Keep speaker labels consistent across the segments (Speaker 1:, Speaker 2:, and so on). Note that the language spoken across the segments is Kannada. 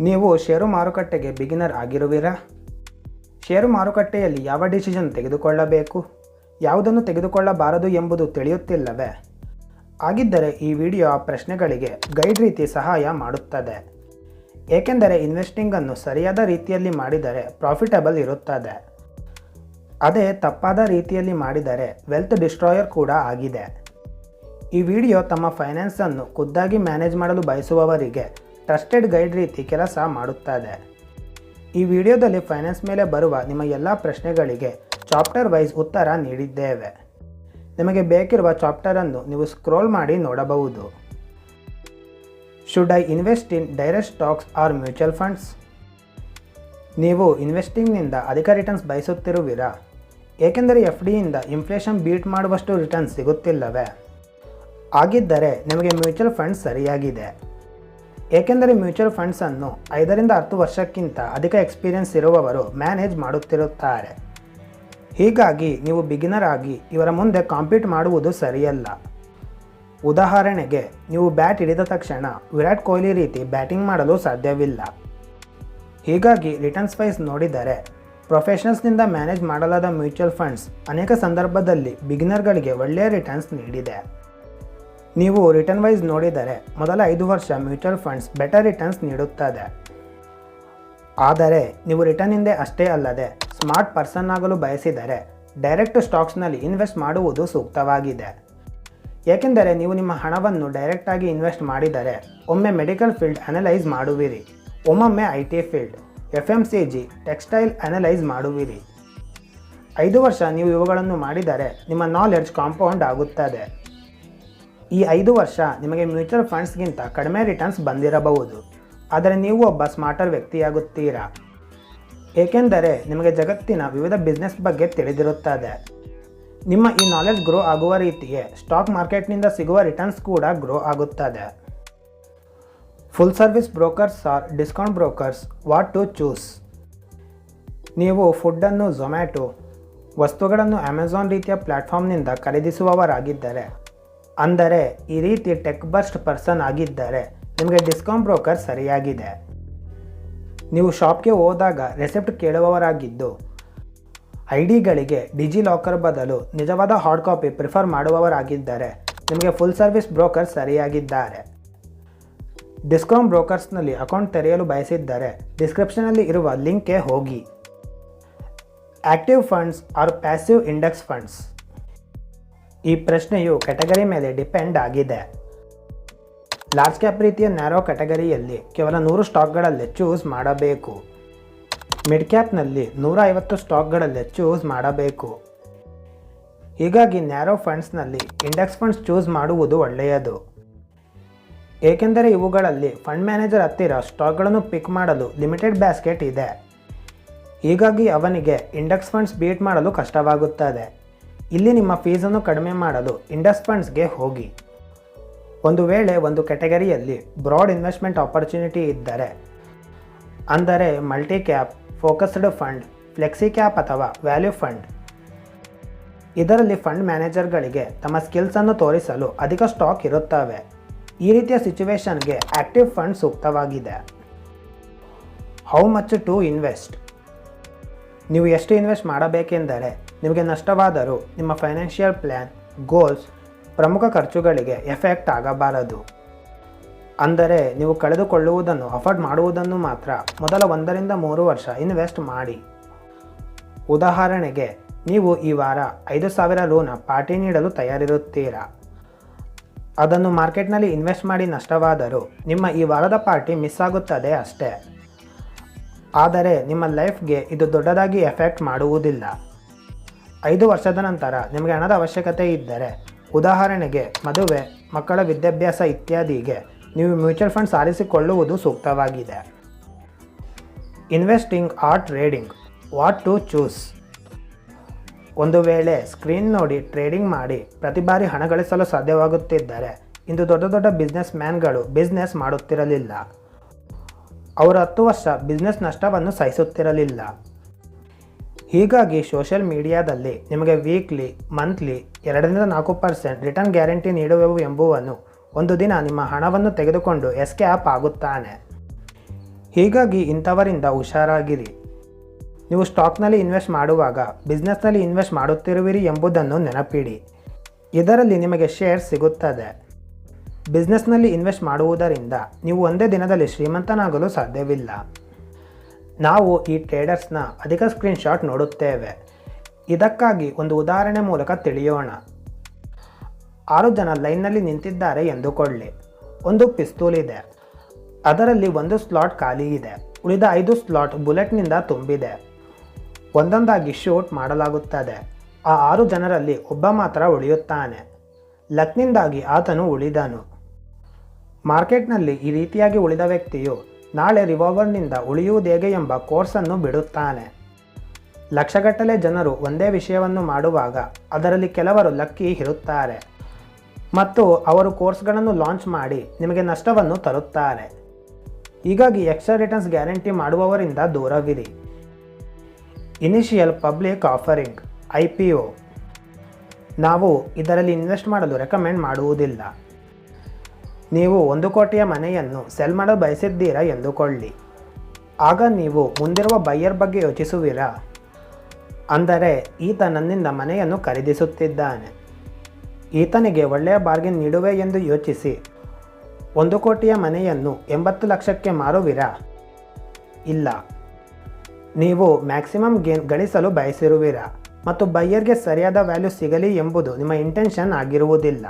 Speaker 1: ನೀವು ಷೇರು ಮಾರುಕಟ್ಟೆಗೆ ಬಿಗಿನರ್ ಆಗಿರುವಿರಾ? ಷೇರು ಮಾರುಕಟ್ಟೆಯಲ್ಲಿ ಯಾವ ಡಿಸಿಷನ್ ತೆಗೆದುಕೊಳ್ಳಬೇಕು? ಯಾವುದನ್ನು ತೆಗೆದುಕೊಳ್ಳಬಾರದು ಎಂಬುದು ತಿಳಿಯುತ್ತಿಲ್ಲವೇ? ಆಗಿದ್ದರೆ ಈ ವಿಡಿಯೋ ಆ ಪ್ರಶ್ನೆಗಳಿಗೆ ಗೈಡ್ ರೀತಿ ಸಹಾಯ ಮಾಡುತ್ತದೆ. ಏಕೆಂದರೆ ಇನ್ವೆಸ್ಟಿಂಗನ್ನು ಸರಿಯಾದ ರೀತಿಯಲ್ಲಿ ಮಾಡಿದರೆ ಪ್ರಾಫಿಟಬಲ್ ಇರುತ್ತದೆ. ಅದೇ ತಪ್ಪಾದ ರೀತಿಯಲ್ಲಿ ಮಾಡಿದರೆ ವೆಲ್ತ್ ಡಿಸ್ಟ್ರಾಯರ್ ಕೂಡ ಆಗಿದೆ. ಈ ವಿಡಿಯೋ ತಮ್ಮ ಫೈನಾನ್ಸನ್ನು ಖುದ್ದಾಗಿ ಮ್ಯಾನೇಜ್ ಮಾಡಲು ಬಯಸುವವರಿಗೆ ಟ್ರಸ್ಟೆಡ್ ಗೈಡ್ ರೀತಿ ಕೆಲಸ ಮಾಡುತ್ತದೆ ಈ ವಿಡಿಯೋದಲ್ಲಿ ಫೈನಾನ್ಸ್ ಮೇಲೆ ಬರುವ ನಿಮ್ಮ ಎಲ್ಲ ಪ್ರಶ್ನೆಗಳಿಗೆ ಚಾಪ್ಟರ್ ವೈಸ್ ಉತ್ತರ ನೀಡಿದ್ದೇವೆ. ನಿಮಗೆ ಬೇಕಿರುವ ಚಾಪ್ಟರನ್ನು ನೀವು ಸ್ಕ್ರೋಲ್ ಮಾಡಿ ನೋಡಬಹುದು. Should I invest in direct stocks or mutual funds ನೀವು ಇನ್ವೆಸ್ಟಿಂಗ್ನಿಂದ ಅಧಿಕ ರಿಟರ್ನ್ಸ್ ಬಯಸುತ್ತಿರುವಿರಾ? ಏಕೆಂದರೆ ಎಫ್ ಡಿಯಿಂದ ಇನ್ಫ್ಲೇಷನ್ ಬೀಟ್ ಮಾಡುವಷ್ಟು ರಿಟರ್ನ್ಸ್ ಸಿಗುತ್ತಿಲ್ಲವೇ? ಆಗಿದ್ದರೆ ನಿಮಗೆ ಮ್ಯೂಚುವಲ್ ಫಂಡ್ಸ್ ಸರಿಯಾಗಿದೆ. ಏಕೆಂದರೆ ಮ್ಯೂಚುವಲ್ ಫಂಡ್ಸನ್ನು ಐದರಿಂದ ಹತ್ತು ವರ್ಷಕ್ಕಿಂತ ಅಧಿಕ ಎಕ್ಸ್ಪೀರಿಯನ್ಸ್ ಇರುವವರು ಮ್ಯಾನೇಜ್ ಮಾಡುತ್ತಿರುತ್ತಾರೆ. ಹೀಗಾಗಿ ನೀವು ಬಿಗಿನರ್ ಆಗಿ ಇವರ ಮುಂದೆ ಕಾಂಪೀಟ್ ಮಾಡುವುದು ಸರಿಯಲ್ಲ. ಉದಾಹರಣೆಗೆ, ನೀವು ಬ್ಯಾಟ್ ಹಿಡಿದ ತಕ್ಷಣ ವಿರಾಟ್ ಕೊಹ್ಲಿ ರೀತಿ ಬ್ಯಾಟಿಂಗ್ ಮಾಡಲು ಸಾಧ್ಯವಿಲ್ಲ. ಹೀಗಾಗಿ ರಿಟರ್ನ್ಸ್ ವೈಸ್ ನೋಡಿದರೆ, ಪ್ರೊಫೆಷನಲ್ಸ್ನಿಂದ ಮ್ಯಾನೇಜ್ ಮಾಡಲಾದ ಮ್ಯೂಚುವಲ್ ಫಂಡ್ಸ್ ಅನೇಕ ಸಂದರ್ಭದಲ್ಲಿ ಬಿಗಿನರ್ಗಳಿಗೆ ಒಳ್ಳೆಯ ರಿಟರ್ನ್ಸ್ ನೀಡಿದೆ. ನೀವು ರಿಟರ್ನ್ ವೈಸ್ ನೋಡಿದರೆ ಮೊದಲ ಐದು ವರ್ಷ ಮ್ಯೂಚುವಲ್ ಫಂಡ್ಸ್ ಬೆಟರ್ ರಿಟರ್ನ್ಸ್ ನೀಡುತ್ತದೆ. ಆದರೆ ನೀವು ರಿಟರ್ನ್ ಹಿಂದೆ ಅಷ್ಟೇ ಅಲ್ಲದೆ ಸ್ಮಾರ್ಟ್ ಪರ್ಸನ್ ಆಗಲು ಬಯಸಿದರೆ ಡೈರೆಕ್ಟ್ ಸ್ಟಾಕ್ಸ್ನಲ್ಲಿ ಇನ್ವೆಸ್ಟ್ ಮಾಡುವುದು ಸೂಕ್ತವಾಗಿದೆ. ಏಕೆಂದರೆ ನೀವು ನಿಮ್ಮ ಹಣವನ್ನು ಡೈರೆಕ್ಟಾಗಿ ಇನ್ವೆಸ್ಟ್ ಮಾಡಿದರೆ ಒಮ್ಮೆ ಮೆಡಿಕಲ್ ಫೀಲ್ಡ್ ಅನಲೈಸ್ ಮಾಡುವಿರಿ. ಒಮ್ಮೊಮ್ಮೆ I T field F M C G textile analyse ಮಾಡುವಿರಿ. ಐದು ವರ್ಷ ನೀವು ಇವುಗಳನ್ನು ಮಾಡಿದರೆ ನಿಮ್ಮ ನಾಲೆಡ್ಜ್ ಕಾಂಪೌಂಡ್ ಆಗುತ್ತದೆ. ಈ ಐದು ವರ್ಷ ನಿಮಗೆ ಮ್ಯೂಚುವಲ್ ಫಂಡ್ಸ್ಗಿಂತ ಕಡಿಮೆ ರಿಟರ್ನ್ಸ್ ಬಂದಿರಬಹುದು. ಆದರೆ ನೀವು ಒಬ್ಬ ಸ್ಮಾರ್ಟರ್ ವ್ಯಕ್ತಿಯಾಗುತ್ತೀರಾ? ಏಕೆಂದರೆ ನಿಮಗೆ ಜಗತ್ತಿನ ವಿವಿಧ ಬಿಸ್ನೆಸ್ ಬಗ್ಗೆ ತಿಳಿದಿರುತ್ತದೆ. ನಿಮ್ಮ ಈ ನಾಲೆಡ್ಜ್ ಗ್ರೋ ಆಗುವ ರೀತಿಯೇ ಸ್ಟಾಕ್ ಮಾರ್ಕೆಟ್ನಿಂದ ಸಿಗುವ ರಿಟರ್ನ್ಸ್ ಕೂಡ ಗ್ರೋ ಆಗುತ್ತದೆ. Full service brokers or discount brokers what to choose ನೀವು ಫುಡ್ಡನ್ನು ಝೊಮ್ಯಾಟೊ ವಸ್ತುಗಳನ್ನು ಅಮೆಝಾನ್ ರೀತಿಯ ಪ್ಲ್ಯಾಟ್ಫಾರ್ಮ್ನಿಂದ ಖರೀದಿಸುವವರಾಗಿದ್ದರೆ ಅಂದರೆ ಈ ರೀತಿ ಟೆಕ್ ಬರ್ಸ್ಟ್ ಪರ್ಸನ್ ಆಗಿದ್ದರೆ. ನಿಮಗೆ ಡಿಸ್ಕೌಂಟ್ ಬ್ರೋಕರ್ ಸರಿಯಾಗಿದೆ. ನೀವು ಶಾಪ್ಗೆ ಹೋದಾಗ ರೆಸಿಪ್ಟ್ ಕೇಳುವವರಾಗಿದ್ದು ಐ ಡಿಗಳಿಗೆ ಡಿಜಿ ಲಾಕರ್ ಬದಲು ನಿಜವಾದ ಹಾರ್ಡ್ ಕಾಪಿ ಪ್ರಿಫರ್ ಮಾಡುವವರಾಗಿದ್ದರೆ. ನಿಮಗೆ ಫುಲ್ ಸರ್ವಿಸ್ ಬ್ರೋಕರ್ ಸರಿಯಾಗಿದ್ದಾರೆ. ಡಿಸ್ಕೌಂಟ್ ಬ್ರೋಕರ್ಸ್ನಲ್ಲಿ ಅಕೌಂಟ್ ತೆರೆಯಲು ಬಯಸಿದ್ದರೆ ಡಿಸ್ಕ್ರಿಪ್ಷನಲ್ಲಿ ಇರುವ ಲಿಂಕ್ಗೆ ಹೋಗಿ. Active funds or passive index funds. ಈ ಪ್ರಶ್ನೆಯು ಕ್ಯಾಟಗರಿ ಮೇಲೆ ಡಿಪೆಂಡ್ ಆಗಿದೆ. ಲಾರ್ಜ್ ಕ್ಯಾಪ್ ರೀತಿಯ ನ್ಯಾರೋ ಕ್ಯಾಟಗರಿಯಲ್ಲಿ ಕೇವಲ ನೂರು ಸ್ಟಾಕ್ಗಳಲ್ಲಿ ಚೂಸ್ ಮಾಡಬೇಕು. ಮಿಡ್ ಕ್ಯಾಪ್ನಲ್ಲಿ ನೂರ ಐವತ್ತು ಸ್ಟಾಕ್ಗಳಲ್ಲೇ ಚೂಸ್ ಮಾಡಬೇಕು. ಹೀಗಾಗಿ ನ್ಯಾರೋ ಫಂಡ್ಸ್ನಲ್ಲಿ ಇಂಡೆಕ್ಸ್ ಫಂಡ್ಸ್ ಚೂಸ್ ಮಾಡುವುದು ಒಳ್ಳೆಯದು. ಏಕೆಂದರೆ ಇವುಗಳಲ್ಲಿ ಫಂಡ್ ಮ್ಯಾನೇಜರ್ ಹತ್ತಿರ ಸ್ಟಾಕ್ಗಳನ್ನು ಪಿಕ್ ಮಾಡಲು ಲಿಮಿಟೆಡ್ ಬ್ಯಾಸ್ಕೆಟ್ ಇದೆ. ಹೀಗಾಗಿ ಅವನಿಗೆ ಇಂಡೆಕ್ಸ್ ಫಂಡ್ಸ್ ಬೀಟ್ ಮಾಡಲು ಕಷ್ಟವಾಗುತ್ತದೆ. ಇಲ್ಲಿ ನಿಮ್ಮ ಫೀಸನ್ನು ಕಡಿಮೆ ಮಾಡಲು ಇಂಡಸ್ ಫಂಡ್ಸ್ಗೆ ಹೋಗಿ. ಒಂದು ವೇಳೆ ಒಂದು ಕ್ಯಾಟಗರಿಯಲ್ಲಿ ಬ್ರಾಡ್ ಇನ್ವೆಸ್ಟ್ಮೆಂಟ್ ಆಪರ್ಚುನಿಟಿ ಇದ್ದರೆ, ಅಂದರೆ multi cap focused fund flexi cap ಅಥವಾ ವ್ಯಾಲ್ಯೂ ಫಂಡ್, ಇದರಲ್ಲಿ ಫಂಡ್ ಮ್ಯಾನೇಜರ್ಗಳಿಗೆ ತಮ್ಮ ಸ್ಕಿಲ್ಸನ್ನು ತೋರಿಸಲು ಅಧಿಕ ಸ್ಟಾಕ್ ಇರುತ್ತವೆ. ಈ ರೀತಿಯ ಸಿಚುವೇಶನ್ಗೆ ಆಕ್ಟಿವ್ ಫಂಡ್ ಸೂಕ್ತವಾಗಿದೆ. How much to invest? ನೀವು ಎಷ್ಟು ಇನ್ವೆಸ್ಟ್ ಮಾಡಬೇಕೆಂದರೆ ನಿಮಗೆ ನಷ್ಟವಾದರೂ ನಿಮ್ಮ ಫೈನಾನ್ಷಿಯಲ್ ಪ್ಲ್ಯಾನ್ ಗೋಲ್ಸ್ ಪ್ರಮುಖ ಖರ್ಚುಗಳಿಗೆ ಎಫೆಕ್ಟ್ ಆಗಬಾರದು. ಅಂದರೆ ನೀವು ಕಳೆದುಕೊಳ್ಳುವುದನ್ನು ಅಫೋರ್ಡ್ ಮಾಡುವುದನ್ನು ಮಾತ್ರ ಮೊದಲ ಒಂದರಿಂದ ಮೂರು ವರ್ಷ ಇನ್ವೆಸ್ಟ್ ಮಾಡಿ. ಉದಾಹರಣೆಗೆ, ನೀವು ಈ ವಾರ ಐದು ಸಾವಿರ ಲೋನ ಪಾರ್ಟಿ ನೀಡಲು ತಯಾರಿರುತ್ತೀರಾ? ಅದನ್ನು ಮಾರ್ಕೆಟ್ನಲ್ಲಿ ಇನ್ವೆಸ್ಟ್ ಮಾಡಿ ನಷ್ಟವಾದರೂ ನಿಮ್ಮ ಈ ವಾರದ ಪಾರ್ಟಿ ಮಿಸ್ ಆಗುತ್ತದೆ ಅಷ್ಟೇ. ಆದರೆ ನಿಮ್ಮ ಲೈಫ್ಗೆ ಇದು ದೊಡ್ಡದಾಗಿ ಎಫೆಕ್ಟ್ ಮಾಡುವುದಿಲ್ಲ. ಐದು ವರ್ಷದ ನಂತರ ನಿಮಗೆ ಹಣದ ಅವಶ್ಯಕತೆ ಇದ್ದರೆ, ಉದಾಹರಣೆಗೆ ಮದುವೆ, ಮಕ್ಕಳ ವಿದ್ಯಾಭ್ಯಾಸ ಇತ್ಯಾದಿಗೆ ನೀವು ಮ್ಯೂಚುವಲ್ ಫಂಡ್ಸ್ ಆರಿಸಿಕೊಳ್ಳುವುದು ಸೂಕ್ತವಾಗಿದೆ. Investing or trading, what to choose. ಒಂದು ವೇಳೆ ಸ್ಕ್ರೀನ್ ನೋಡಿ ಟ್ರೇಡಿಂಗ್ ಮಾಡಿ ಪ್ರತಿ ಬಾರಿ ಹಣ ಗಳಿಸಲು ಸಾಧ್ಯವಾಗುತ್ತಿದ್ದರೆ, ಇಂದು ದೊಡ್ಡ ದೊಡ್ಡ ಬಿಸ್ನೆಸ್ ಮ್ಯಾನ್ಗಳು ಬಿಸ್ನೆಸ್ ಮಾಡುತ್ತಿರಲಿಲ್ಲ. ಅವರು ಹತ್ತು ವರ್ಷ ಬಿಸ್ನೆಸ್ ನಷ್ಟವನ್ನು ಸಹಿಸುತ್ತಿರಲಿಲ್ಲ. ಹೀಗಾಗಿ ಸೋಷಿಯಲ್ ಮೀಡಿಯಾದಲ್ಲಿ ನಿಮಗೆ ವೀಕ್ಲಿ ಮಂತ್ಲಿ ಎರಡರಿಂದ ನಾಲ್ಕು ಪರ್ಸೆಂಟ್ ರಿಟರ್ನ್ ಗ್ಯಾರಂಟಿ ನೀಡುವೆವು ಎಂಬುವನ್ನು ಒಂದು ದಿನ ನಿಮ್ಮ ಹಣವನ್ನು ತೆಗೆದುಕೊಂಡು ಎಸ್ಕೇಪ್ ಆಗುತ್ತಾನೆ. ಹೀಗಾಗಿ ಇಂಥವರಿಂದ ಹುಷಾರಾಗಿರಿ. ನೀವು ಸ್ಟಾಕ್ನಲ್ಲಿ ಇನ್ವೆಸ್ಟ್ ಮಾಡುವಾಗ ಬಿಸ್ನೆಸ್ನಲ್ಲಿ ಇನ್ವೆಸ್ಟ್ ಮಾಡುತ್ತಿರುವಿರಿ ಎಂಬುದನ್ನು ನೆನಪಿಡಿ. ಇದರಲ್ಲಿ ನಿಮಗೆ ಶೇರ್ ಸಿಗುತ್ತದೆ. ಬಿಸ್ನೆಸ್ನಲ್ಲಿ ಇನ್ವೆಸ್ಟ್ ಮಾಡುವುದರಿಂದ ನೀವು ಒಂದೇ ದಿನದಲ್ಲಿ ಶ್ರೀಮಂತನಾಗಲು ಸಾಧ್ಯವಿಲ್ಲ. ನಾವು ಈ ಟ್ರೇಡರ್ಸ್ನ ಅಧಿಕ ಸ್ಕ್ರೀನ್ಶಾಟ್ ನೋಡುತ್ತೇವೆ. ಇದಕ್ಕಾಗಿ ಒಂದು ಉದಾಹರಣೆ ಮೂಲಕ ತಿಳಿಯೋಣ. ಆರು ಜನ ಲೈನ್ನಲ್ಲಿ ನಿಂತಿದ್ದಾರೆ ಎಂದುಕೊಳ್ಳಿ. ಒಂದು ಪಿಸ್ತೂಲ್ ಇದೆ. ಅದರಲ್ಲಿ ಒಂದು ಸ್ಲಾಟ್ ಖಾಲಿ ಇದೆ. ಉಳಿದ ಐದು ಸ್ಲಾಟ್ ಬುಲೆಟ್ನಿಂದ ತುಂಬಿದೆ. ಒಂದೊಂದಾಗಿ ಶೂಟ್ ಮಾಡಲಾಗುತ್ತದೆ. ಆ ಆರು ಜನರಲ್ಲಿ ಒಬ್ಬ ಮಾತ್ರ ಉಳಿಯುತ್ತಾನೆ. ಲಕ್ನಿಂದಾಗಿ ಆತನು ಉಳಿದನು. ಮಾರ್ಕೆಟ್ನಲ್ಲಿ ಈ ರೀತಿಯಾಗಿ ಉಳಿದ ವ್ಯಕ್ತಿಯು ನಾಳೆ ರಿವಾಲ್ವರ್ನಿಂದ ಉಳಿಯುವುದೇಗೆ ಎಂಬ ಕೋರ್ಸನ್ನು ಬಿಡುತ್ತಾನೆ. ಲಕ್ಷಗಟ್ಟಲೆ ಜನರು ಒಂದೇ ವಿಷಯವನ್ನು ಮಾಡುವಾಗ ಅದರಲ್ಲಿ ಕೆಲವರು ಲಕ್ಕಿ ಇರುತ್ತಾರೆ. ಮತ್ತು ಅವರು ಕೋರ್ಸ್ಗಳನ್ನು ಲಾಂಚ್ ಮಾಡಿ ನಿಮಗೆ ನಷ್ಟವನ್ನು ತರುತ್ತಾರೆ. ಹೀಗಾಗಿ ಎಕ್ಸ್ಟ್ರಾ ರಿಟರ್ನ್ಸ್ ಗ್ಯಾರಂಟಿ ಮಾಡುವವರಿಂದ ದೂರವಿರಿ. Initial public offering, I P O. ನಾವು ಇದರಲ್ಲಿ ಇನ್ವೆಸ್ಟ್ ಮಾಡಲು ರೆಕಮೆಂಡ್ ಮಾಡುವುದಿಲ್ಲ. ನೀವು ಒಂದು ಕೋಟಿಯ ಮನೆಯನ್ನು ಸೆಲ್ ಮಾಡಲು ಬಯಸಿದ್ದೀರಾ ಎಂದುಕೊಳ್ಳಿ. ಆಗ ನೀವು ಮುಂದಿರುವ ಬೈಯರ್ ಬಗ್ಗೆ ಯೋಚಿಸುವಿರಾ? ಅಂದರೆ ಈತ ನನ್ನಿಂದ ಮನೆಯನ್ನು ಖರೀದಿಸುತ್ತಿದ್ದಾನೆ. ಈತನಿಗೆ ಒಳ್ಳೆಯ ಬಾರ್ಗಿನ್ ನೀಡುವೆ ಎಂದು ಯೋಚಿಸಿ, ಒಂದು ಕೋಟಿಯ ಮನೆಯನ್ನು ಎಂಬತ್ತು ಲಕ್ಷಕ್ಕೆ ಮಾರುವಿರಾ? ಇಲ್ಲ. ನೀವು ಮ್ಯಾಕ್ಸಿಮಮ್ ಗೇನ್ ಗಳಿಸಲು ಬಯಸಿರುವಿರಾ? ಮತ್ತು ಬೈಯರ್ಗೆ ಸರಿಯಾದ ವ್ಯಾಲ್ಯೂ ಸಿಗಲಿ ಎಂಬುದು ನಿಮ್ಮ ಇಂಟೆನ್ಷನ್ ಆಗಿರುವುದಿಲ್ಲ.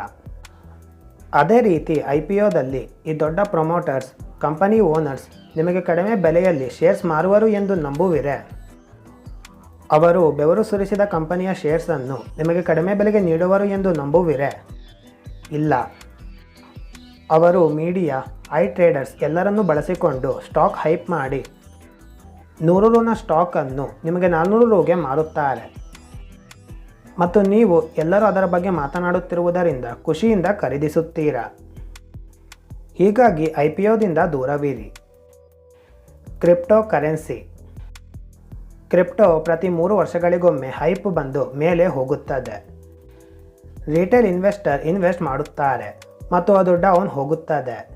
Speaker 1: ಅದೇ ರೀತಿ ಐ ಪಿ ಒದಲ್ಲಿ ಈ ದೊಡ್ಡ ಪ್ರೊಮೋಟರ್ಸ್, ಕಂಪನಿ ಓನರ್ಸ್ ನಿಮಗೆ ಕಡಿಮೆ ಬೆಲೆಯಲ್ಲಿ ಶೇರ್ಸ್ ಮಾರುವರು ಎಂದು ನಂಬುವಿರೆ. ಅವರು ಬೆವರು ಸುರಿಸಿದ ಕಂಪನಿಯ ಶೇರ್ಸನ್ನು ನಿಮಗೆ ಕಡಿಮೆ ಬೆಲೆಗೆ ನೀಡುವರು ಎಂದು ನಂಬುವಿರೆ. ಇಲ್ಲ. ಅವರು ಮೀಡಿಯಾ, ಐ ಟ್ರೇಡರ್ಸ್ ಎಲ್ಲರನ್ನೂ ಬಳಸಿಕೊಂಡು ಸ್ಟಾಕ್ ಹೈಪ್ ಮಾಡಿ ನೂರು ರೂನ ಸ್ಟಾಕನ್ನು ನಿಮಗೆ ನಾನ್ನೂರು ರೂಗೆ ಮಾರುತ್ತಾರೆ. ಮತ್ತು ನೀವು ಎಲ್ಲರೂ ಅದರ ಬಗ್ಗೆ ಮಾತನಾಡುತ್ತಿರುವುದರಿಂದ ಖುಷಿಯಿಂದ ಖರೀದಿಸುತ್ತೀರಾ? ಹೀಗಾಗಿ ಐ ಪಿ ಒದಿಂದ ದೂರವಿರಿ. ಕ್ರಿಪ್ಟೋ ಕರೆನ್ಸಿ ಕ್ರಿಪ್ಟೋ ಪ್ರತಿ ಮೂರು ವರ್ಷಗಳಿಗೊಮ್ಮೆ ಹೈಪ್ ಬಂದು ಮೇಲೆ ಹೋಗುತ್ತದೆ. ರಿಟೇಲ್ ಇನ್ವೆಸ್ಟರ್ ಇನ್ವೆಸ್ಟ್ ಮಾಡುತ್ತಾರೆ ಮತ್ತು ಅದು ಡೌನ್ ಹೋಗುತ್ತದೆ.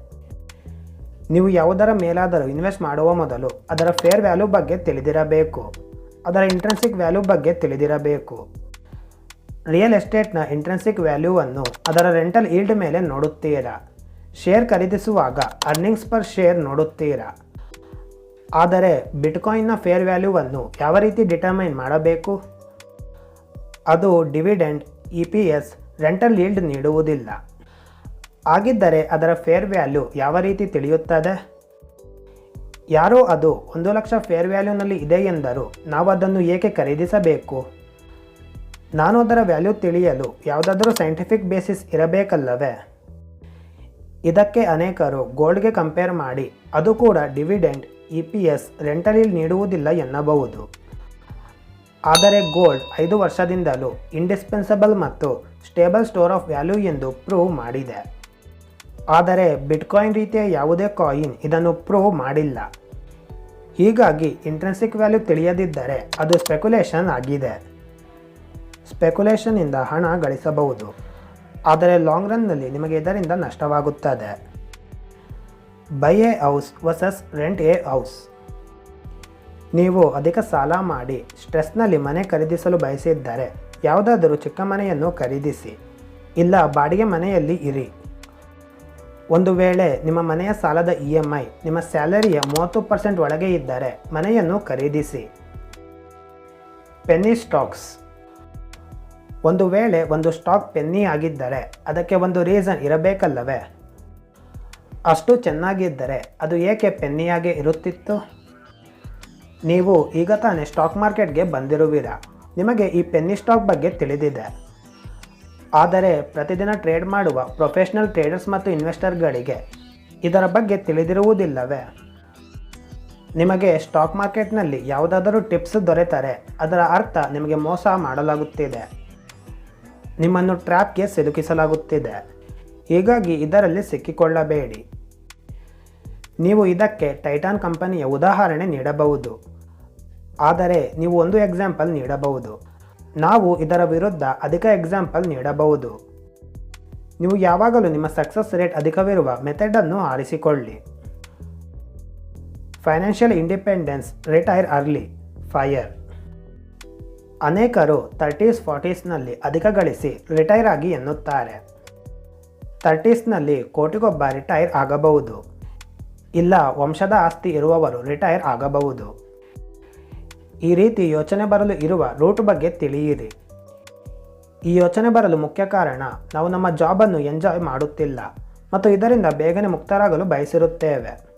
Speaker 1: ನೀವು ಯಾವುದರ ಮೇಲಾದರೂ ಇನ್ವೆಸ್ಟ್ ಮಾಡುವ ಮೊದಲು ಅದರ ಫೇರ್ ವ್ಯಾಲ್ಯೂ ಬಗ್ಗೆ ತಿಳಿದಿರಬೇಕು. ಅದರ ಇಂಟ್ರೆನ್ಸಿಕ್ ವ್ಯಾಲ್ಯೂ ಬಗ್ಗೆ ತಿಳಿದಿರಬೇಕು. ರಿಯಲ್ ಎಸ್ಟೇಟ್ನ ಇಂಟ್ರೆನ್ಸಿಕ್ ವ್ಯಾಲ್ಯೂವನ್ನು ಅದರ ರೆಂಟಲ್ ಈಲ್ಡ್ ಮೇಲೆ ನೋಡುತ್ತೀರಾ? ಶೇರ್ ಖರೀದಿಸುವಾಗ ಅರ್ನಿಂಗ್ಸ್ ಪರ್ ಶೇರ್ ನೋಡುತ್ತೀರಾ? ಆದರೆ ಬಿಟ್ಕಾಯಿನ್ನ ಫೇರ್ ವ್ಯಾಲ್ಯೂವನ್ನು ಯಾವ ರೀತಿ ಡಿಟರ್ಮೈನ್ ಮಾಡಬೇಕು? ಅದು dividend E P S rental yield ನೀಡುವುದಿಲ್ಲ. ಆಗಿದ್ದರೆ ಅದರ ಫೇರ್ ವ್ಯಾಲ್ಯೂ ಯಾವ ರೀತಿ ತಿಳಿಯುತ್ತದೆ? ಯಾರೋ ಅದು ಒಂದು ಲಕ್ಷ ಫೇರ್ ವ್ಯಾಲ್ಯೂನಲ್ಲಿ ಇದೆ ಎಂದರೂ ನಾವು ಅದನ್ನು ಏಕೆ ಖರೀದಿಸಬೇಕು? ನಾನು ಅದರ ವ್ಯಾಲ್ಯೂ ತಿಳಿಯಲು ಯಾವುದಾದರೂ ಸೈಂಟಿಫಿಕ್ ಬೇಸಿಸ್ ಇರಬೇಕಲ್ಲವೇ? ಇದಕ್ಕೆ ಅನೇಕರು ಗೋಲ್ಡ್ಗೆ ಕಂಪೇರ್ ಮಾಡಿ, ಅದು ಕೂಡ ಡಿವಿಡೆಂಡ್ ಇ ಪಿ ಎಸ್ ರೆಂಟಲಿ ನೀಡುವುದಿಲ್ಲ ಎನ್ನಬಹುದು. ಆದರೆ ಗೋಲ್ಡ್ ಐದು ವರ್ಷದಿಂದಲೂ ಇಂಡಿಸ್ಪೆನ್ಸಬಲ್ ಮತ್ತು ಸ್ಟೇಬಲ್ ಸ್ಟೋರ್ ಆಫ್ ವ್ಯಾಲ್ಯೂ ಎಂದು ಪ್ರೂವ್ ಮಾಡಿದೆ. ಆದರೆ ಬಿಟ್ಕಾಯಿನ್ ರೀತಿಯ ಯಾವುದೇ ಕಾಯಿನ್ ಇದನ್ನು ಪ್ರೂವ್ ಮಾಡಿಲ್ಲ. ಹೀಗಾಗಿ ಇಂಟ್ರೆನ್ಸಿಕ್ ವ್ಯಾಲ್ಯೂ ತಿಳಿಯದಿದ್ದರೆ ಅದು ಸ್ಪೆಕ್ಯುಲೇಷನ್ ಆಗಿದೆ. ಸ್ಪೆಕ್ಯುಲೇಷನ್ನಿಂದ ಹಣ ಗಳಿಸಬಹುದು. ಆದರೆ ಲಾಂಗ್ ರನ್ನಲ್ಲಿ ನಿಮಗೆ ಇದರಿಂದ ನಷ್ಟವಾಗುತ್ತದೆ. Buy a house versus rent a house ನೀವು ಅಧಿಕ ಸಾಲ ಮಾಡಿ ಸ್ಟ್ರೆಸ್ನಲ್ಲಿ ಮನೆ ಖರೀದಿಸಲು ಬಯಸಿದ್ದರೆ ಯಾವುದಾದರೂ ಚಿಕ್ಕ ಮನೆಯನ್ನು ಖರೀದಿಸಿ. ಇಲ್ಲ ಬಾಡಿಗೆ ಮನೆಯಲ್ಲಿ ಇರಿ. ಒಂದು ವೇಳೆ ನಿಮ್ಮ ಮನೆಯ ಸಾಲದ ಇ ಎಂ ಐ ನಿಮ್ಮ ಸ್ಯಾಲರಿಯ ಮೂವತ್ತು ಪರ್ಸೆಂಟ್ ಒಳಗೆ ಇದ್ದರೆ ಮನೆಯನ್ನು ಖರೀದಿಸಿ. ಪೆನ್ನಿ ಸ್ಟಾಕ್ಸ್ ಒಂದು ವೇಳೆ ಒಂದು ಸ್ಟಾಕ್ ಪೆನ್ನಿ ಆಗಿದ್ದರೆ ಅದಕ್ಕೆ ಒಂದು ರೀಸನ್ ಇರಬೇಕಲ್ಲವೇ? ಅಷ್ಟು ಚೆನ್ನಾಗಿದ್ದರೆ ಅದು ಏಕೆ ಪೆನ್ನಿಯಾಗಿ ಇರುತ್ತಿತ್ತು? ನೀವು ಈಗ ತಾನೇ ಸ್ಟಾಕ್ ಮಾರ್ಕೆಟ್ಗೆ ಬಂದಿರುವಿರಾ? ನಿಮಗೆ ಈ ಪೆನ್ನಿ ಸ್ಟಾಕ್ ಬಗ್ಗೆ ತಿಳಿದಿದೆ. ಆದರೆ ಪ್ರತಿದಿನ ಟ್ರೇಡ್ ಮಾಡುವ ಪ್ರೊಫೆಷನಲ್ ಟ್ರೇಡರ್ಸ್ ಮತ್ತು ಇನ್ವೆಸ್ಟರ್ಗಳಿಗೆ ಇದರ ಬಗ್ಗೆ ತಿಳಿದಿರುವುದಿಲ್ಲವೇ? ನಿಮಗೆ ಸ್ಟಾಕ್ ಮಾರ್ಕೆಟ್ನಲ್ಲಿ ಯಾವುದಾದರೂ ಟಿಪ್ಸ್ ದೊರೆತರೆ ಅದರ ಅರ್ಥ ನಿಮಗೆ ಮೋಸ ಮಾಡಲಾಗುತ್ತಿದೆ. ನಿಮ್ಮನ್ನು ಟ್ರ್ಯಾಪ್ಗೆ ಸಿಲುಕಿಸಲಾಗುತ್ತಿದೆ. ಹೀಗಾಗಿ ಇದರಲ್ಲಿ ಸಿಕ್ಕಿಕೊಳ್ಳಬೇಡಿ. ನೀವು ಇದಕ್ಕೆ ಟೈಟಾನ್ ಕಂಪನಿಯ ಉದಾಹರಣೆ ನೀಡಬಹುದು. ಆದರೆ ನೀವು ಒಂದು ಎಕ್ಸಾಂಪಲ್ ನೀಡಬಹುದು. ನಾವು ಇದರ ವಿರುದ್ಧ ಅಧಿಕ ಎಕ್ಸಾಂಪಲ್ ನೀಡಬಹುದು. ನೀವು ಯಾವಾಗಲೂ ನಿಮ್ಮ ಸಕ್ಸಸ್ ರೇಟ್ ಅಧಿಕವಿರುವ ಮೆಥಡನ್ನು ಆರಿಸಿಕೊಳ್ಳಿ. Financial independence retire early, fire. ಅನೇಕರು ತರ್ಟೀಸ್ ಫಾರ್ಟೀಸ್ನಲ್ಲಿ ಅಧಿಕ ಗಳಿಸಿ ರಿಟೈರ್ ಆಗಿ ಎನ್ನುತ್ತಾರೆ. ತರ್ಟೀಸ್ನಲ್ಲಿ ಕೋಟಿಗೊಬ್ಬ ರಿಟೈರ್ ಆಗಬಹುದು. ಇಲ್ಲ, ವಂಶದ ಆಸ್ತಿ ಇರುವವರು ರಿಟೈರ್ ಆಗಬಹುದು. ಈ ರೀತಿ ಯೋಚನೆ ಬರಲು ಇರುವ ರೂಟ್ ಬಗ್ಗೆ ತಿಳಿಯಿರಿ. ಈ ಯೋಚನೆ ಬರಲು ಮುಖ್ಯ ಕಾರಣ, ನಾವು ನಮ್ಮ ಜಾಬನ್ನು ಎಂಜಾಯ್ ಮಾಡುತ್ತಿಲ್ಲ ಮತ್ತು ಇದರಿಂದ ಬೇಗನೆ ಮುಕ್ತರಾಗಲು ಬಯಸಿರುತ್ತೇವೆ.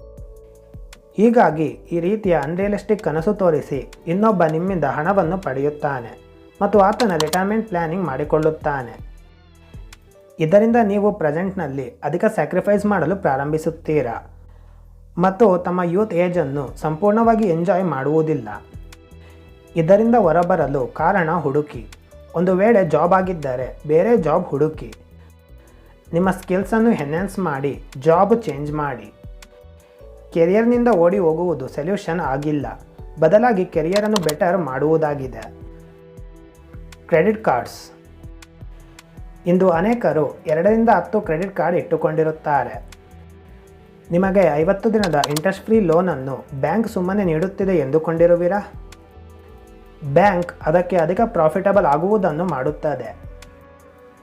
Speaker 1: ಹೀಗಾಗಿ ಈ ರೀತಿಯ ಅನ್ರಿಯಲಿಸ್ಟಿಕ್ ಕನಸು ತೋರಿಸಿ ಇನ್ನೊಬ್ಬ ನಿಮ್ಮಿಂದ ಹಣವನ್ನು ಪಡೆಯುತ್ತಾನೆ ಮತ್ತು ಆತನ ರಿಟೈರ್ಮೆಂಟ್ ಪ್ಲ್ಯಾನಿಂಗ್ ಮಾಡಿಕೊಳ್ಳುತ್ತಾನೆ. ಇದರಿಂದ ನೀವು ಪ್ರೆಸೆಂಟ್ನಲ್ಲಿ ಅಧಿಕ ಸ್ಯಾಕ್ರಿಫೈಸ್ ಮಾಡಲು ಪ್ರಾರಂಭಿಸುತ್ತೀರಾ? ಮತ್ತು ತಮ್ಮ ಯೂತ್ ಏಜನ್ನು ಸಂಪೂರ್ಣವಾಗಿ ಎಂಜಾಯ್ ಮಾಡುವುದಿಲ್ಲ. ಇದರಿಂದ ಹೊರಬರಲು ಕಾರಣ ಹುಡುಕಿ. ಒಂದು ವೇಳೆ ಜಾಬ್ ಆಗಿದ್ದರೆ ಬೇರೆ ಜಾಬ್ ಹುಡುಕಿ. ನಿಮ್ಮ ಸ್ಕಿಲ್ಸನ್ನು ಎನ್ಹ್ಯಾನ್ಸ್ ಮಾಡಿ ಜಾಬ್ ಚೇಂಜ್ ಮಾಡಿ. ಕೆರಿಯರ್ನಿಂದ ಓಡಿ ಹೋಗುವುದು ಸೊಲ್ಯೂಷನ್ ಆಗಿಲ್ಲ. ಬದಲಾಗಿ ಕೆರಿಯರನ್ನು ಬೆಟರ್ ಮಾಡುವುದಾಗಿದೆ. Credit cards. ಇಂದು ಅನೇಕರು ಎರಡರಿಂದ ಹತ್ತು ಕ್ರೆಡಿಟ್ ಕಾರ್ಡ್ ಇಟ್ಟುಕೊಂಡಿರುತ್ತಾರೆ. ನಿಮಗೆ ಐವತ್ತು ದಿನದ ಇಂಟ್ರೆಸ್ಟ್ ಫ್ರೀ ಲೋನನ್ನು ಬ್ಯಾಂಕ್ ಸುಮ್ಮನೆ ನೀಡುತ್ತಿದೆ ಎಂದುಕೊಂಡಿರುವಿರಾ? ಬ್ಯಾಂಕ್ ಅದಕ್ಕೆ ಅಧಿಕ ಪ್ರಾಫಿಟಬಲ್ ಆಗುವುದನ್ನು ಮಾಡುತ್ತದೆ.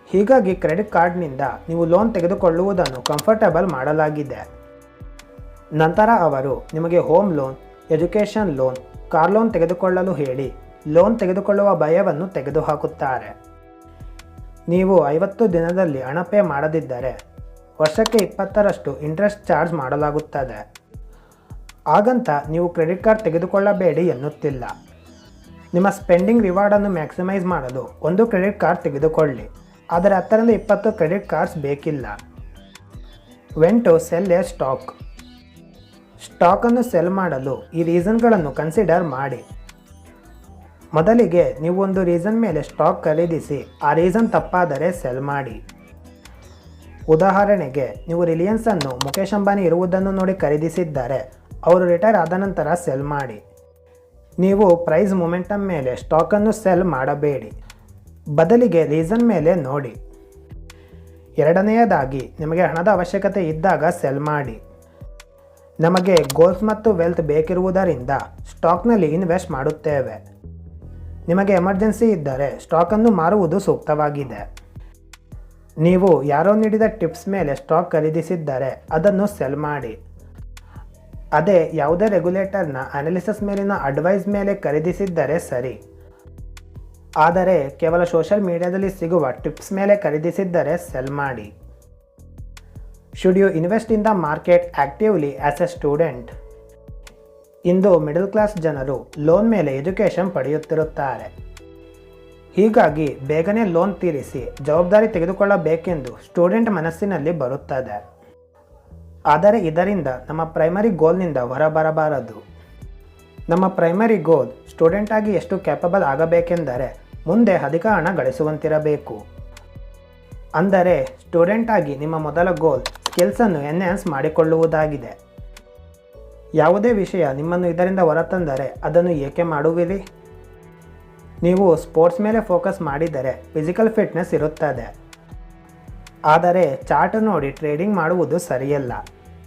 Speaker 1: ಹೀಗಾಗಿ ಕ್ರೆಡಿಟ್ ಕಾರ್ಡ್ನಿಂದ ನೀವು ಲೋನ್ ತೆಗೆದುಕೊಳ್ಳುವುದನ್ನು ಕಂಫರ್ಟಬಲ್ ಮಾಡಲಾಗಿದೆ. ನಂತರ ಅವರು ನಿಮಗೆ home loan, education loan, car loan ತೆಗೆದುಕೊಳ್ಳಲು ಹೇಳಿ, ಲೋನ್ ತೆಗೆದುಕೊಳ್ಳುವ ಭಯವನ್ನು ತೆಗೆದುಹಾಕುತ್ತಾರೆ. ನೀವು ಐವತ್ತು ದಿನದಲ್ಲಿ ಹಣ ಪೇ ಮಾಡದಿದ್ದರೆ ವರ್ಷಕ್ಕೆ ಇಪ್ಪತ್ತರಷ್ಟು ಇಂಟ್ರೆಸ್ಟ್ ಚಾರ್ಜ್ ಮಾಡಲಾಗುತ್ತದೆ. ಹಾಗಂತ ನೀವು ಕ್ರೆಡಿಟ್ ಕಾರ್ಡ್ ತೆಗೆದುಕೊಳ್ಳಬೇಡಿ ಎನ್ನುತ್ತಿಲ್ಲ. ನಿಮ್ಮ ಸ್ಪೆಂಡಿಂಗ್ ರಿವಾರ್ಡನ್ನು ಮ್ಯಾಕ್ಸಿಮೈಸ್ ಮಾಡಲು ಒಂದು ಕ್ರೆಡಿಟ್ ಕಾರ್ಡ್ ತೆಗೆದುಕೊಳ್ಳಿ. ಆದರೆ ಹತ್ತರಿಂದ ಇಪ್ಪತ್ತು ಕ್ರೆಡಿಟ್ ಕಾರ್ಡ್ಸ್ ಬೇಕಿಲ್ಲ. When to sell a stock. ಸ್ಟಾಕನ್ನು sell ಮಾಡಲು ಈ ರೀಸನ್ಗಳನ್ನು ಕನ್ಸಿಡರ್ ಮಾಡಿ. ಮೊದಲಿಗೆ ನೀವು ಒಂದು ರೀಸನ್ ಮೇಲೆ ಸ್ಟಾಕ್ ಖರೀದಿಸಿ, ಆ ರೀಸನ್ ತಪ್ಪಾದರೆ ಸೆಲ್ ಮಾಡಿ. ಉದಾಹರಣೆಗೆ, ನೀವು ರಿಲಯನ್ಸನ್ನು ಮುಖೇಶ್ ಅಂಬಾನಿ ಇರುವುದನ್ನು ನೋಡಿ ಖರೀದಿಸಿದ್ದಾರೆ, ಅವರು ರಿಟೈರ್ ಆದ ನಂತರ ಸೆಲ್ ಮಾಡಿ. ನೀವು ಪ್ರೈಸ್ ಮೊಮೆಂಟಮ್ ಮೇಲೆ ಸ್ಟಾಕನ್ನು ಸೆಲ್ ಮಾಡಬೇಡಿ. ಬದಲಿಗೆ ರೀಸನ್ ಮೇಲೆ ನೋಡಿ. ಎರಡನೆಯದಾಗಿ, ನಿಮಗೆ ಹಣದ ಅವಶ್ಯಕತೆ ಇದ್ದಾಗ ಸೆಲ್ ಮಾಡಿ. ನಮಗೆ ಗೋಲ್ಸ್ ಮತ್ತು ವೆಲ್ತ್ ಬೇಕಿರುವುದರಿಂದ ಸ್ಟಾಕ್ನಲ್ಲಿ ಇನ್ವೆಸ್ಟ್ ಮಾಡುತ್ತೇವೆ. ನಿಮಗೆ ಎಮರ್ಜೆನ್ಸಿ ಇದ್ದರೆ ಸ್ಟಾಕನ್ನು ಮಾರುವುದು ಸೂಕ್ತವಾಗಿದೆ. ನೀವು ಯಾರೋ ನೀಡಿದ ಟಿಪ್ಸ್ ಮೇಲೆ ಸ್ಟಾಕ್ ಖರೀದಿಸಿದ್ದರೆ ಅದನ್ನು ಸೆಲ್ ಮಾಡಿ. ಅದೇ ಯಾವುದೇ ರೆಗ್ಯುಲೇಟರ್ನ ಅನಾಲಿಸಿಸ್ ಮೇಲಿನ ಅಡ್ವೈಸ್ ಮೇಲೆ ಖರೀದಿಸಿದ್ದರೆ ಸರಿ. ಆದರೆ ಕೇವಲ ಸೋಷಲ್ ಮೀಡಿಯಾದಲ್ಲಿ ಸಿಗುವ ಟಿಪ್ಸ್ ಮೇಲೆ ಖರೀದಿಸಿದ್ದರೆ ಸೆಲ್ ಮಾಡಿ. Should you invest in the market actively as a student into middle class ಜನರು ಲೋನ್ ಮೇಲೆ ಎಜುಕೇಷನ್ ಪಡೆಯುತ್ತಿರುತ್ತಾರೆ. ಹೀಗಾಗಿ ಬೇಗನೆ ಲೋನ್ ತೀರಿಸಿ ಜವಾಬ್ದಾರಿ ತೆಗೆದುಕೊಳ್ಳಬೇಕೆಂದು ಸ್ಟೂಡೆಂಟ್ ಮನಸ್ಸಿನಲ್ಲಿ ಬರುತ್ತದೆ. ಆದರೆ ಇದರಿಂದ ನಮ್ಮ ಪ್ರೈಮರಿ ಗೋಲ್ನಿಂದ ಹೊರಬರಬಾರದು. ನಮ್ಮ ಪ್ರೈಮರಿ ಗೋಲ್ ಸ್ಟೂಡೆಂಟ್ ಆಗಿ ಎಷ್ಟು ಕ್ಯಾಪಬಲ್ ಆಗಬೇಕೆಂದರೆ ಮುಂದೆ ಅಧಿಕ ಹಣ ಗಳಿಸುವಂತಿರಬೇಕು. ಅಂದರೆ ಸ್ಟೂಡೆಂಟ್ ಆಗಿ ನಿಮ್ಮ ಮೊದಲ ಗೋಲ್ ಸ್ಕಿಲ್ಸನ್ನು ಎನ್ಹ್ಯಾನ್ಸ್ ಮಾಡಿಕೊಳ್ಳುವುದಾಗಿದೆ. ಯಾವುದೇ ವಿಷಯ ನಿಮ್ಮನ್ನು ಇದರಿಂದ ಹೊರತಂದರೆ ಅದನ್ನು ಏಕೆ ಮಾಡುವಿರಿ? ನೀವು ಸ್ಪೋರ್ಟ್ಸ್ ಮೇಲೆ ಫೋಕಸ್ ಮಾಡಿದರೆ ಫಿಸಿಕಲ್ ಫಿಟ್ನೆಸ್ ಇರುತ್ತದೆ. ಆದರೆ ಚಾರ್ಟ್ ನೋಡಿ ಟ್ರೇಡಿಂಗ್ ಮಾಡುವುದು ಸರಿಯಲ್ಲ.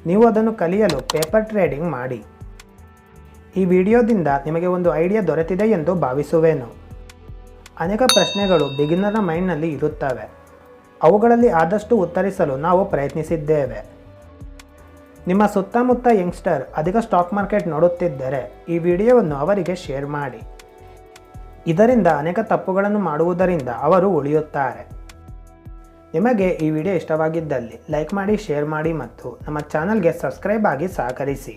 Speaker 1: ನೀವು ಅದನ್ನು ಕಲಿಯಲು ಪೇಪರ್ ಟ್ರೇಡಿಂಗ್ ಮಾಡಿ. ಈ ವಿಡಿಯೋದಿಂದ ನಿಮಗೆ ಒಂದು ಐಡಿಯಾ ದೊರೆತಿದೆ ಎಂದು ಭಾವಿಸುವೆನು. ಅನೇಕ ಪ್ರಶ್ನೆಗಳು ಬಿಗಿನರ್ನ ಮೈಂಡ್ನಲ್ಲಿ ಇರುತ್ತವೆ. ಅವುಗಳಲ್ಲಿ ಆದಷ್ಟು ಉತ್ತರಿಸಲು ನಾವು ಪ್ರಯತ್ನಿಸಿದ್ದೇವೆ. ನಿಮ್ಮ ಸುತ್ತಮುತ್ತ ಯಂಗ್ಸ್ಟರ್ ಅಧಿಕ ಸ್ಟಾಕ್ ಮಾರ್ಕೆಟ್ ನೋಡುತ್ತಿದ್ದರೆ ಈ ವಿಡಿಯೋವನ್ನು ಅವರಿಗೆ ಶೇರ್ ಮಾಡಿ. ಇದರಿಂದ ಅನೇಕ ತಪ್ಪುಗಳನ್ನು ಮಾಡುವುದರಿಂದ ಅವರು ಉಳಿಯುತ್ತಾರೆ. ನಿಮಗೆ ಈ ವಿಡಿಯೋ ಇಷ್ಟವಾಗಿದ್ದಲ್ಲಿ ಲೈಕ್ ಮಾಡಿ, ಶೇರ್ ಮಾಡಿ ಮತ್ತು ನಮ್ಮ ಚಾನಲ್ಗೆ ಸಬ್ಸ್ಕ್ರೈಬ್ ಆಗಿ ಸಹಕರಿಸಿ.